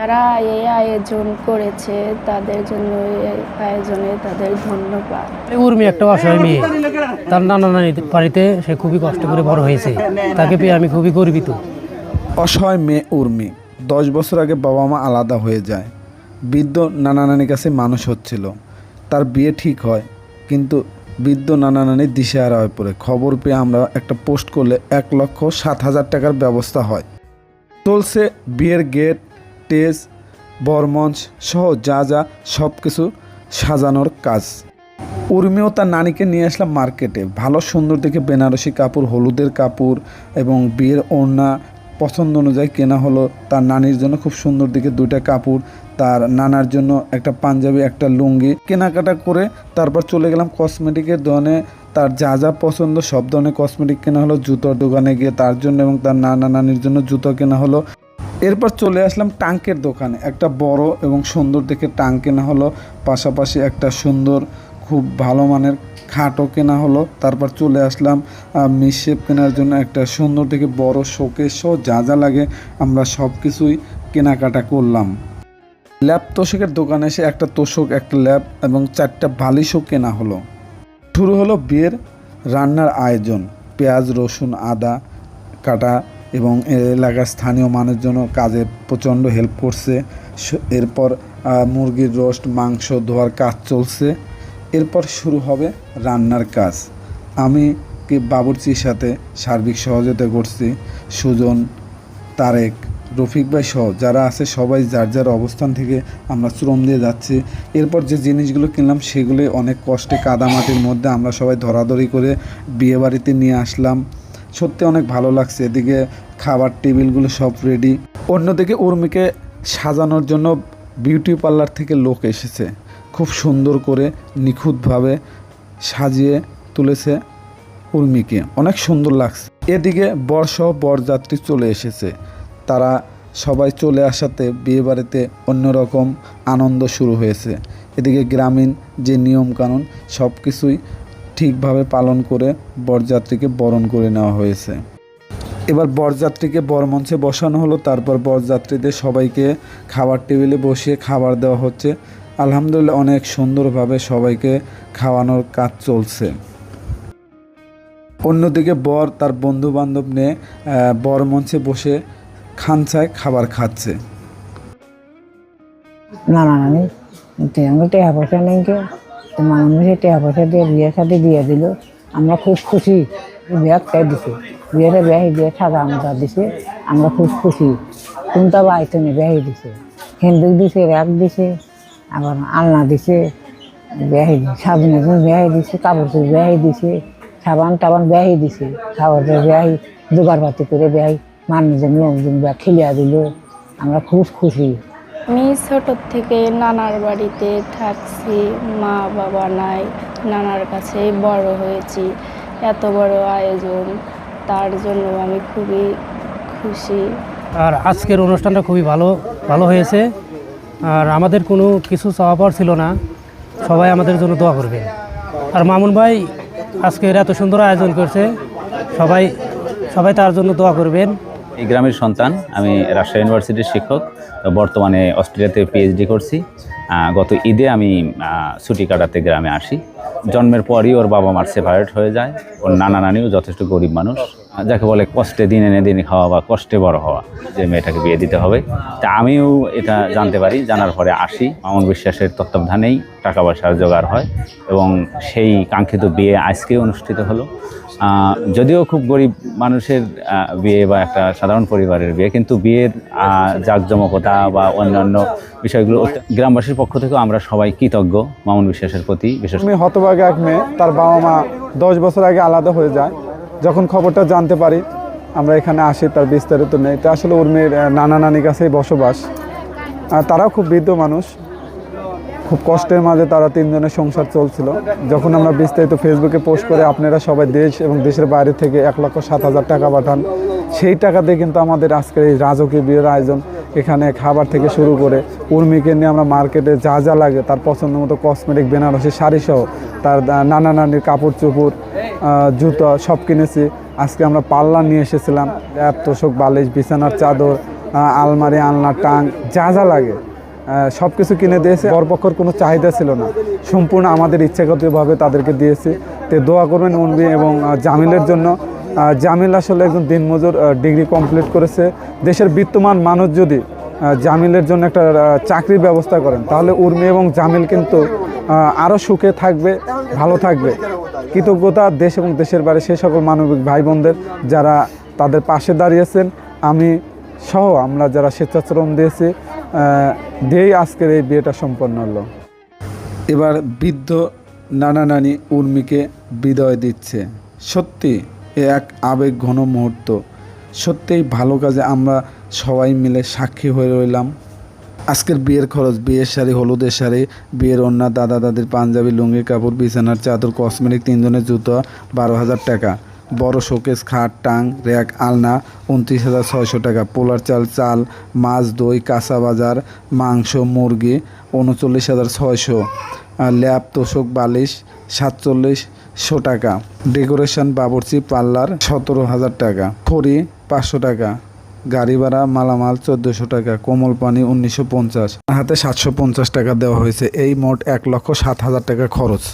যারা এই আয়োজন করেছে তাদের জন্য এই আয়োজনে তাদের ধন্যবাদ। উর্মি একটা অসহায় মেয়ে। তার নানা নানি বাড়িতে সে খুবই কষ্ট করে বড় হয়েছে। তাকে পেয়ে আমি খুবই গর্বিত। অসহায় মেয়ে উর্মি দশ বছর আগে বাবা মা আলাদা হয়ে যায়। বৃদ্ধ নানা নানির কাছে মানুষ হচ্ছিল। তার বিয়ে ঠিক হয় কিন্তু বৃদ্ধ নানা নানি দিশেহারা হয়ে পড়ে। খবর পেয়ে আমরা একটা পোস্ট করলে এক লক্ষ সাত হাজার টাকার ব্যবস্থা হয়। চলছে বিয়ের গেট টেজ, বরমঞ্চ সহ যা যা সব কিছু সাজানোর কাজ। উর্মিও তার নানিকে নিয়ে আসলাম মার্কেটে। ভালো সুন্দর দেখে বেনারসি কাপড়, হলুদের কাপড় এবং বিয়ের ওড়না পছন্দ অনুযায়ী কেনা হলো। তার নানির জন্য খুব সুন্দর দিকে দুইটা কাপড়, তার নানার জন্য একটা পাঞ্জাবি, একটা লুঙ্গি কেনাকাটা করে তারপর চলে গেলাম কসমেটিকের দোকানে। তার যা যা পছন্দ সব ধরনের কসমেটিক কেনা হলো। জুতোর দোকানে গিয়ে তার জন্য এবং তার নানা নানির জন্য জুতো কেনা হলো। এরপর চলে আসলাম টাঙ্কের দোকানে। একটা বড় এবং সুন্দর দেখে টাঙ্ক কেনা হলো। পাশাপাশি একটা সুন্দর, খুব ভালো মানের খাটও কেনা হলো। তারপর চলে আসলাম মিশেপ কেনার জন্য একটা সুন্দর দেখে বড় সহ যা যা লাগে আমরা সব কিছুই কেনাকাটা করলাম। ল্যাব তোষকের দোকানে এসে একটা তোষক, একটা ল্যাব এবং চারটা বালিশও কেনা হলো। শুরু হলো বিয়ের রান্নার আয়োজন। পেঁয়াজ, রসুন, আদা কাটা এবং এলাকার স্থানীয় মানুষজন কাজে প্রচণ্ড হেল্প করছে। এরপর মুরগির রোস্ট, মাংস ধোয়ার কাজ চলছে। এরপর শুরু হবে রান্নার কাজ। আমি কি বাবুর্চির সাথে সার্বিক সহযোগিতা করছি? সুজন, তারেক, রফিক ভাই সহ যারা আছে, সবাই যার যার অবস্থান থেকে আমরা শ্রম দিয়ে যাচ্ছি। এরপর যে জিনিসগুলো কিনলাম, সেগুলোই অনেক কষ্টে কাদামাটির মধ্যে আমরা সবাই ধরাধরি করে বিয়ে বাড়িতে নিয়ে আসলাম। সত্যি অনেক ভালো লাগছে। এদিকে খাবার টেবিলগুলো সব রেডি অন্যদিকে উর্মিকে সাজানোর জন্য বিউটি পার্লার থেকে লোক এসেছে। খুব সুন্দর করে নিখুঁতভাবে সাজিয়ে তুলেছে উর্মিকে। অনেক সুন্দর লাগছে। এদিকে বরসহ বরযাত্রী চলে এসেছে। তারা সবাই চলে আসাতে বিয়ে বাড়িতে অন্যরকম আনন্দ শুরু হয়েছে। এদিকে গ্রামীণ যে নিয়মকানুন সব কিছুই ঠিকভাবে পালন করে বরযাত্রীকে বরণ করে নেওয়া হয়েছে। এবার বরযাত্রীকে বরমঞ্চে বসানো হলো, তারপর বরযাত্রীদের সবাইকে খাবার টেবিলে বসিয়ে খাবার দেওয়া হচ্ছে। আলহামদুলিল্লাহ অনেক সুন্দরভাবে সবাইকে খাওয়ানোর কাজ চলছে। অন্যদিকে বর তার বন্ধু বান্ধব নিয়ে বর মঞ্চে বসে খানচায় খাবার খাচ্ছে। না না কে তো মানুষে টাকা পয়সা দিয়ে বিয়ে সাথে দিয়ে দিল। আমরা খুব খুশি বিয়ে খাই দিছে। বিয়েটা বিয়ে দিয়ে সাদা আমরা দিছে, আমরা খুব খুশি। কোনটা বাইতে নেই বিয়ে দিছে? হিন্দু দিছে, র্যাক দিছে, আবার আলনা দিছে বিয়ে সাবুন একজন বিয়ে দিছে, কাপড় চোপড় বিয়ে দিছে, সাবান টাবান বিয়ে দিছে। খাবার বিয়ে জোগাড় পাতি করে বিয়ে মানুষজন লোকজন বিয়ে খেলিয়া দিল। আমরা খুব খুশি। আমি ছোটোর থেকে নানার বাড়িতে থাকছি মা বাবা নাই নানার কাছে বড় হয়েছি। এত বড় আয়োজন তার জন্য আমি খুবই খুশি। আর আজকের অনুষ্ঠানটা খুবই ভালো ভালো হয়েছে। আর আমাদের কোনো কিছু চাওয়া পাওয়ার ছিল না। সবাই আমাদের জন্য দোয়া করবে আর মামুন ভাই আজকের এত সুন্দর আয়োজন করছে সবাই সবাই তার জন্য দোয়া করবেন। এই গ্রামের সন্তান আমি রাজশাহী ইউনিভার্সিটির শিক্ষক। তো বর্তমানে অস্ট্রেলিয়াতে পিএইচডি করছি। গত ঈদে আমি ছুটি কাটাতে গ্রামে আসি। জন্মের পরই ওর বাবা মার সেপারেট হয়ে যায়। ওর নানা নানিও যথেষ্ট গরিব মানুষ। যাকে বলে কষ্টে দিন এনে দিন খাওয়া বা কষ্টে বড় হওয়া যে মেয়েটাকে বিয়ে দিতে হবে। তা আমিও এটা জানতে পারি জানার পরে আসি। মামুন বিশ্বাসের তত্ত্বাবধানেই টাকা পয়সার জোগাড় হয় এবং সেই কাঙ্ক্ষিত বিয়ে আজকে অনুষ্ঠিত হলো। যদিও খুব গরিব মানুষের বিয়ে বা একটা সাধারণ পরিবারের বিয়ে কিন্তু বিয়ের আহ, জাঁকজমকতা বা অন্যান্য বিষয়গুলো গ্রামবাসীর পক্ষ থেকেও আমরা সবাই কৃতজ্ঞ মামুন বিশ্বাসের প্রতি বিশেষ আমি হতভাগা এক মেয়ে, তার বাবা মা দশ বছর আগে আলাদা হয়ে যায়। যখন খবরটা জানতে পারি, আমরা এখানে আসি, তার বিস্তারিত নেই। এটা আসলে ওর মেয়ের নানা নানির কাছেই বসবাস। আর তারাও খুব বৃদ্ধ মানুষ। খুব কষ্টের মাঝে তারা তিনজনের সংসার চলছিল। যখন আমরা বিস্তারিত ফেসবুকে পোস্ট করে আপনারা সবাই দেশ এবং দেশের বাইরে থেকে এক লক্ষ সাত হাজার টাকা পাঠান, সেই টাকা দিয়ে কিন্তু আমাদের আজকের এই রাজকীয় বিয়ের আয়োজন এখানে খাবার থেকে শুরু করে উর্মিকে নিয়ে আমরা মার্কেটে যা যা লাগে, তার পছন্দ মতো কসমেটিক বেনারসি শাড়ি সহ তার নানা নানির কাপড় চোপড় জুতো সব কিনেছি। আজকে আমরা পাল্লা নিয়ে এসেছিলাম, ল্যাপ, তোষক, বালিশ, বিছানার চাদর আলমারি, আলনা, টাং, যা যা লাগে। সব কিছু কিনে দিয়েছে, বরপক্ষর কোনো চাহিদা ছিল না। সম্পূর্ণ আমাদের ইচ্ছাগতভাবে তাদেরকে দিয়েছি। তে দোয়া করবেন উনবি এবং জামিলের জন্য। জামিল আসলে একজন দিনমজুর ডিগ্রি কমপ্লিট করেছে। দেশের বিত্তমান মানুষ যদি জামিলের জন্য একটা চাকরির ব্যবস্থা করেন, তাহলে উর্মি এবং জামিল কিন্তু আরও সুখে থাকবে, ভালো থাকবে। কৃতজ্ঞতা দেশ এবং দেশের বাইরে সেই সকল মানবিক ভাই বোনদের যারা তাদের পাশে দাঁড়িয়েছেন। আমি সহ আমরা যারা স্বেচ্ছাশ্রম দিয়েছি দিয়েই আজকের এই বিয়েটা সম্পন্ন হলো। এবার বৃদ্ধ নানা নানি উর্মিকে বিদায় দিচ্ছে। সত্যি এ এক আবেগ ঘন মুহূর্ত। সত্যিই ভালো কাজে আমরা সবাই মিলে সাক্ষী হয়ে রইলাম। আজকের বিয়ের খরচ, বিয়ের শাড়ি, হলুদের শাড়ি, বিয়ের অন্য দাদা দাদির পাঞ্জাবি, লুঙ্গি, কাপড়, বিছানার চাদর, কসমেটিক, তিনজনের জুতো, বারো হাজার টাকা। বড় শোকেস, খাট, টাং, র্যাক, আলনা, উনত্রিশ হাজার ছয়শো টাকা। পোলার চাল চাল, মাছ, দই, কাঁচা বাজার, মাংস, মুরগি, উনচল্লিশ হাজার ছয়শো। ল্যাব তোষক, বালিশ সাতচল্লিশশো টাকা। ডেকোরেশন বাবরচি পার্লার সতেরো হাজার টাকা। খড়ি পাঁচশো টাকা। গাড়ি ভাড়া মালামাল চোদ্দোশো টাকা। কোমল পানি উনিশশো পঞ্চাশ। হাতে সাতশো পঞ্চাশ টাকা দেওয়া হয়েছে। এই মোট এক লক্ষ সাত হাজার টাকা খরচ।